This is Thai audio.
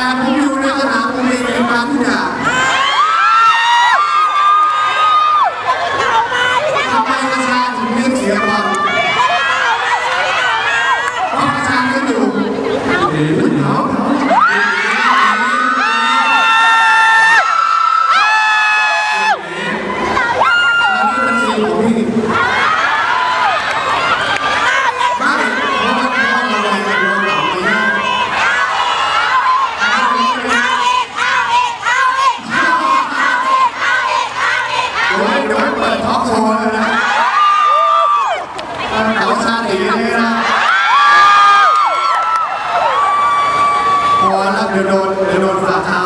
아, 감사합니다. องตัเลนะแาชาตินี้นะพอแล้วเดี๋ยวโดนเดี๋ยวโดนฝ่าเท้า